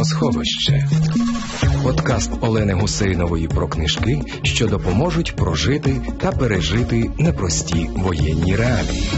Книгосховище. Подкаст Олени Гусейнової про книжки, що допоможуть прожити та пережити непрості воєнні реалії.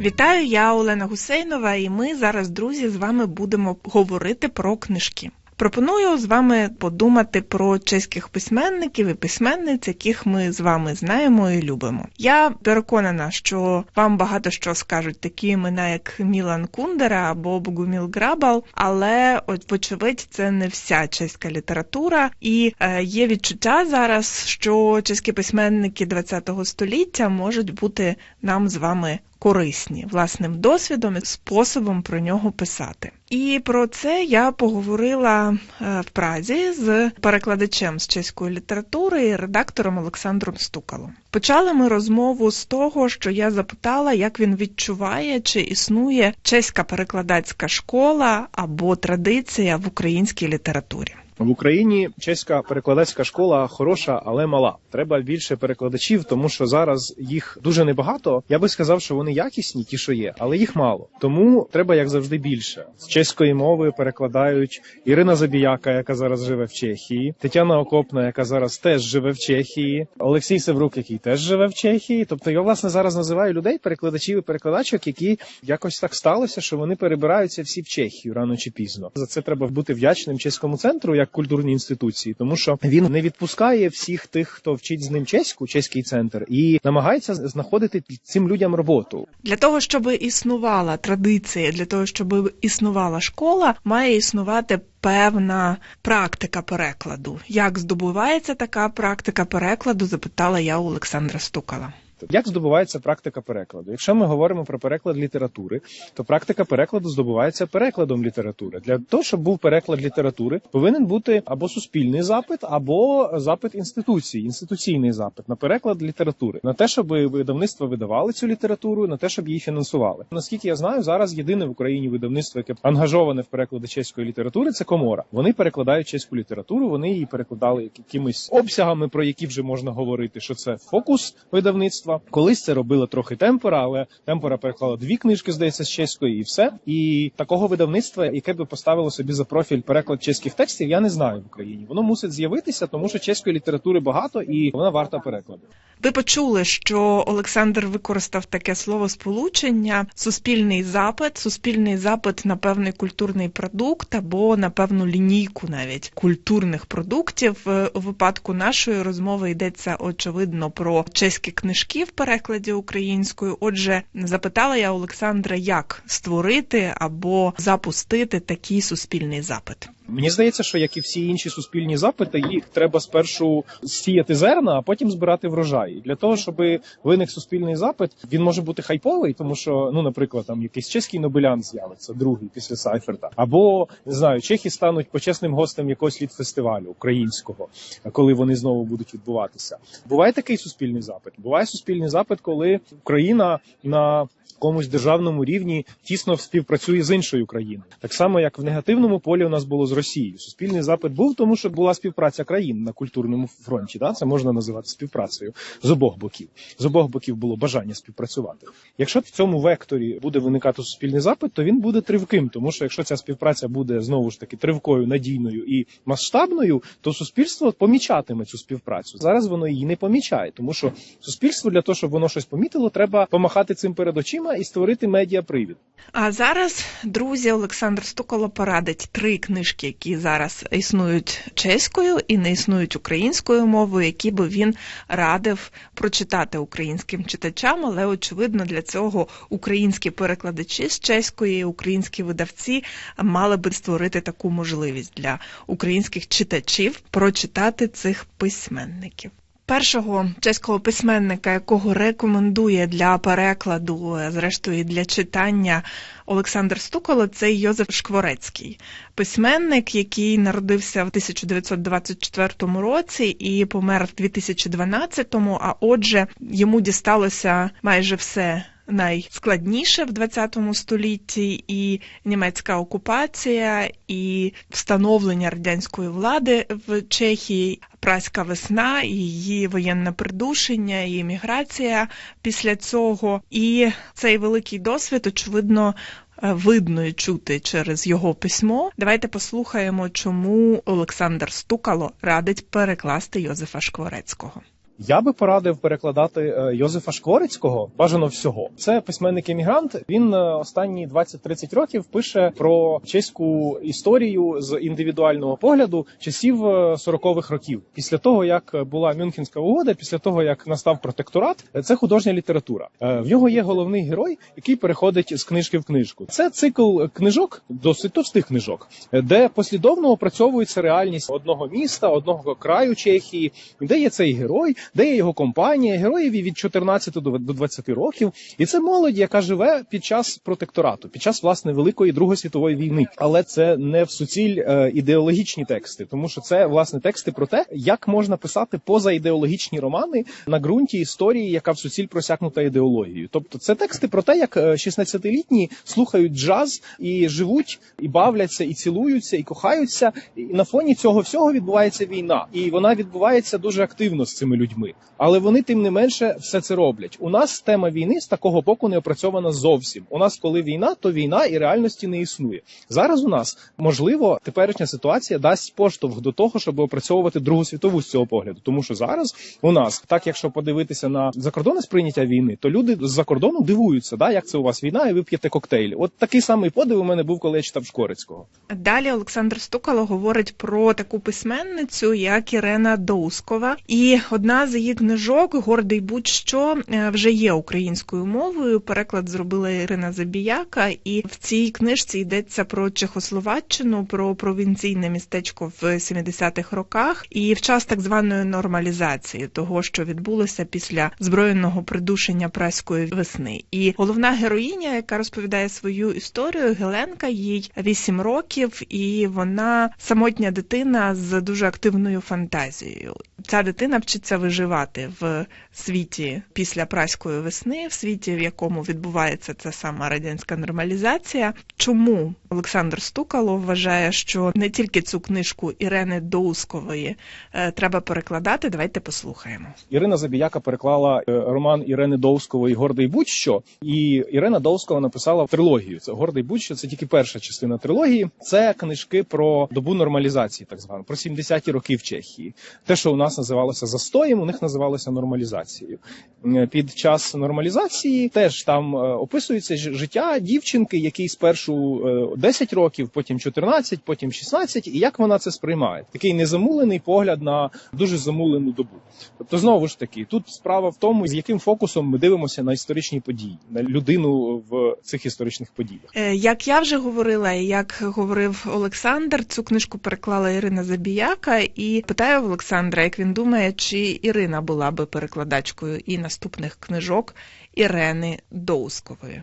Вітаю, я Олена Гусейнова, і ми зараз, друзі, з вами будемо говорити про книжки. Пропоную з вами подумати про чеських письменників і письменниць, яких ми з вами знаємо і любимо. Я переконана, що вам багато що скажуть такі імена, як Мілан Кундера або Богуміл Грабал, але от, вочевидь, це не вся чеська література, і е, є відчуття зараз, що чеські письменники ХХ століття можуть бути нам з вами корисні власним досвідом і способом про нього писати. І про це я поговорила е, в Празі з перекладачем з чеської літератури і редактором Олександром Стукалом. Почали ми розмову з того, що я запитала, як він відчуває, чи існує чеська перекладацька школа або традиція в українській літературі. В Україні чеська перекладацька школа хороша, але мала. Треба більше перекладачів, тому що зараз їх дуже небагато. Я би сказав, що вони якісні, ті, що є, але їх мало. Тому треба як завжди більше. З чеської мови перекладають Ірина Забіяка, яка зараз живе в Чехії, Тетяна Окопна, яка зараз теж живе в Чехії, Олексій Севрук, який теж живе в Чехії. Тобто я власне зараз називаю людей, перекладачів і перекладачок, які якось так сталося, що вони перебираються всі в Чехію рано чи пізно. За це треба бути вдячним чеському центру. як культурні інституції, тому що він не відпускає всіх тих, хто вчить з ним чеську, чеський центр, і намагається знаходити цим людям роботу для того, щоб існувала традиція, для того, щоб існувала школа, має існувати. Певна практика перекладу. Як здобувається така практика перекладу? Запитала я у Олександра Стукала. Як здобувається практика перекладу? Якщо ми говоримо про переклад літератури, то практика перекладу здобувається перекладом літератури. Для того, щоб був переклад літератури, повинен бути або суспільний запит, або запит інституції, інституційний запит на переклад літератури, на те, щоб видавництва видавали цю літературу, на те, щоб її фінансували. Наскільки я знаю, зараз єдине в Україні видавництво, яке ангажоване в переклади чеської літератури, це комора. Вони перекладають чеську літературу, вони її перекладали якимись обсягами, про які вже можна говорити, що це фокус видавництва видавництва. Колись це робила трохи темпора, але темпора переклала дві книжки, здається, з чеської, і все. І такого видавництва, яке би поставило собі за профіль переклад чеських текстів, я не знаю в Україні. Воно мусить з'явитися, тому що чеської літератури багато і вона варта перекладу. Ви почули, що Олександр використав таке слово сполучення: суспільний запит, суспільний запит на певний культурний продукт або на певну лінійку навіть культурних продуктів. У випадку нашої розмови йдеться очевидно про чеські книжки в перекладі українською. Отже, запитала я Олександра, як створити або запустити такий суспільний запит. Мені здається, що як і всі інші суспільні запити, їх треба спершу сіяти зерна, а потім збирати врожай. Для того, щоб виник суспільний запит, він може бути хайповий, тому що, ну, наприклад, там якийсь чеський нобелян з'явиться, другий після Сайферта, або не знаю, чехи стануть почесним гостем якогось літфестивалю українського, коли вони знову будуть відбуватися. Буває такий суспільний запит. Буває суспільний запит, коли Україна на якомусь державному рівні тісно співпрацює з іншою країною, так само як в негативному полі у нас було з Росією. Суспільний запит був, тому що була співпраця країн на культурному фронті. Да? Це можна називати співпрацею з обох боків. З обох боків було бажання співпрацювати. Якщо в цьому векторі буде виникати суспільний запит, то він буде тривким, тому що якщо ця співпраця буде знову ж таки тривкою, надійною і масштабною, то суспільство помічатиме цю співпрацю. Зараз воно її не помічає, тому що суспільство для того, щоб воно щось помітило, треба помахати цим перед очима і створити медіапривід. А зараз, друзі, Олександр Стуколо порадить три книжки, які зараз існують чеською і не існують українською мовою, які би він радив прочитати українським читачам. Але очевидно, для цього українські перекладачі з чеської, українські видавці мали би створити таку можливість для українських читачів прочитати цих письменників. Першого чеського письменника, якого рекомендує для перекладу, зрештою для читання Олександр Стуколо, це Йозеф Шкворецький, письменник, який народився в 1924 році і помер в 2012-му, А отже, йому дісталося майже все найскладніше в 20 столітті, і німецька окупація, і встановлення радянської влади в Чехії, праська весна, її воєнне придушення, і еміграція після цього. І цей великий досвід, очевидно. е, Видно і чути через його письмо. Давайте послухаємо, чому Олександр Стукало радить перекласти Йозефа Шкворецького. Я би порадив перекладати е, Йозефа Шкворицького бажано всього. Це письменник-емігрант. Він е, останні 20-30 років пише про чеську історію з індивідуального погляду часів е, 40-х років. Після того як була Мюнхенська угода, після того як настав протекторат, е, це художня література. Е, В нього є головний герой, який переходить з книжки в книжку. Це цикл книжок, досить товстих книжок, е, де послідовно опрацьовується реальність одного міста, одного краю Чехії, де є цей герой, де є його компанія, героєві від 14 до до 20 років. І це молодь, яка живе під час протекторату, під час власне великої Другої світової війни. Але це не в суціль е, ідеологічні тексти, тому що це власне тексти про те, як можна писати позаідеологічні романи на ґрунті історії, яка в суціль просякнута ідеологією. Тобто, це тексти про те, як е, 16-літні слухають джаз і живуть, і бавляться, і цілуються, і кохаються. І на фоні цього всього відбувається війна, і вона відбувається дуже активно з цими людьми. Але вони тим не менше все це роблять. У нас тема війни з такого боку не опрацьована зовсім. У нас, коли війна, то війна і реальності не існує. Зараз у нас можливо теперішня ситуація дасть поштовх до того, щоб опрацьовувати Другу світову з цього погляду. Тому що зараз у нас, так якщо подивитися на закордонне сприйняття війни, то люди з-за кордону дивуються, да, як це у вас війна, і ви п'єте коктейлі. От такий самий подив у мене був, коли я читав Шкорицького. Далі Олександр Стукало говорить про таку письменницю, як Ірена Доускова. І одна з її книжок Гордий будь-що е, вже є українською мовою. Переклад зробила Ірина Забіяка, і в цій книжці йдеться про Чехословаччину, про провінційне містечко в 70-х роках і в час так званої нормалізації того, що відбулося після збройного придушення праської весни. І головна героїня, яка розповідає свою історію, Геленка, їй 8 років, і вона самотня дитина з дуже активною фантазією. Ця дитина вчиться виживати в світі після праської весни, в світі, в якому відбувається ця сама радянська нормалізація. Чому Олександр Стукало вважає, що не тільки цю книжку Ірени Доускової е, треба перекладати? Давайте послухаємо. Ірина Забіяка переклала е, роман Ірени Довскової Гордий будь-що, і Ірина Довскова написала трилогію. Це Гордий будь-що. Це тільки перша частина трилогії. Це книжки про добу нормалізації, так звану, про 70-ті роки в Чехії. Те, що у нас називалося застоєм, у них називалося нормалізацією. Е, Під час нормалізації теж там е, описується життя дівчинки, якій спершу е, 10 років, потім 14, потім 16, і як вона це сприймає. Такий незамулений погляд на дуже замулену добу. Тобто, знову ж таки, тут справа в тому, з яким фокусом ми дивимося на історичні події, на людину в цих історичних подіях. Е, Як я вже говорила, і як говорив Олександр, цю книжку переклала Ірина Забіяка, і питаю Олександра, як він думає, чи Ірина була би перекладачкою і наступних книжок Ірени Доускової.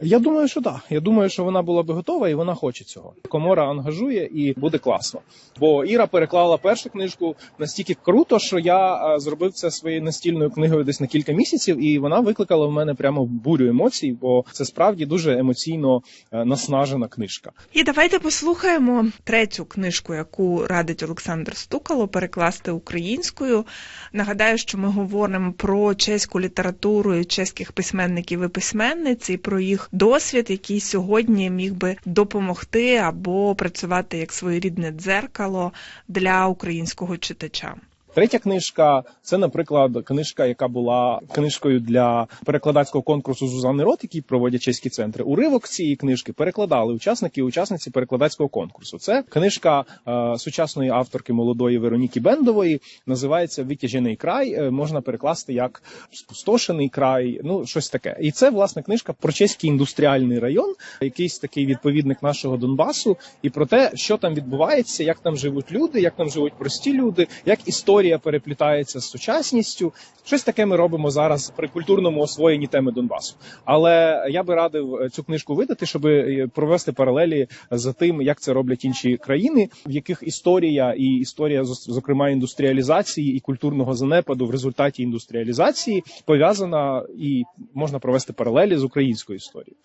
Я думаю, що так. Я думаю, що вона була би готова і вона хоче цього. Комора ангажує і буде класно. Бо Іра переклала першу книжку настільки круто, що я е, зробив це своєю настільною книгою десь на кілька місяців, і вона викликала в мене прямо бурю емоцій, бо це справді дуже емоційно е, наснажена книжка. І давайте послухаємо третю книжку, яку радить Олександр Стукало перекласти українською. Нагадаю, що ми говоримо про чеську літературу чеських письменників і письменниць, і про їх досвід, який сьогодні міг би допомогти або працювати як своєрідне дзеркало для українського читача. Третя книжка це, наприклад, книжка, яка була книжкою для перекладацького конкурсу Зузани Рот, який проводять чеські центри. Уривок цієї книжки перекладали учасники і учасниці перекладацького конкурсу. Це книжка е, сучасної авторки молодої Вероніки Бендової. Називається Витяжений край. Е, можна перекласти як спустошений край. Ну щось таке. І це власне книжка про чеський індустріальний район, якийсь такий відповідник нашого Донбасу, і про те, що там відбувається, як там живуть люди, як там живуть прості люди, як історія історія переплітається з сучасністю. Щось таке ми робимо зараз при культурному освоєнні теми Донбасу. Але я би радив е, цю книжку видати, щоб е, провести паралелі за тим, як це роблять інші країни, в яких історія і історія зокрема індустріалізації і культурного занепаду в результаті індустріалізації пов'язана і можна провести паралелі з українською історією.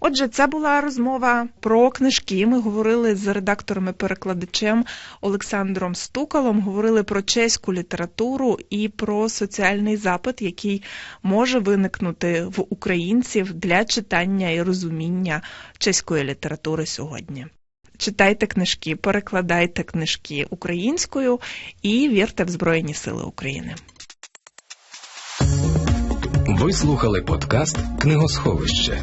Отже, це була розмова про книжки. Ми говорили з редактором і перекладачем Олександром Стукалом, говорили про чеську літературу і про соціальний запит, який може виникнути в українців для читання і розуміння чеської літератури сьогодні. Читайте книжки, перекладайте книжки українською і вірте в Збройні Сили України. Ви слухали подкаст Книгосховище.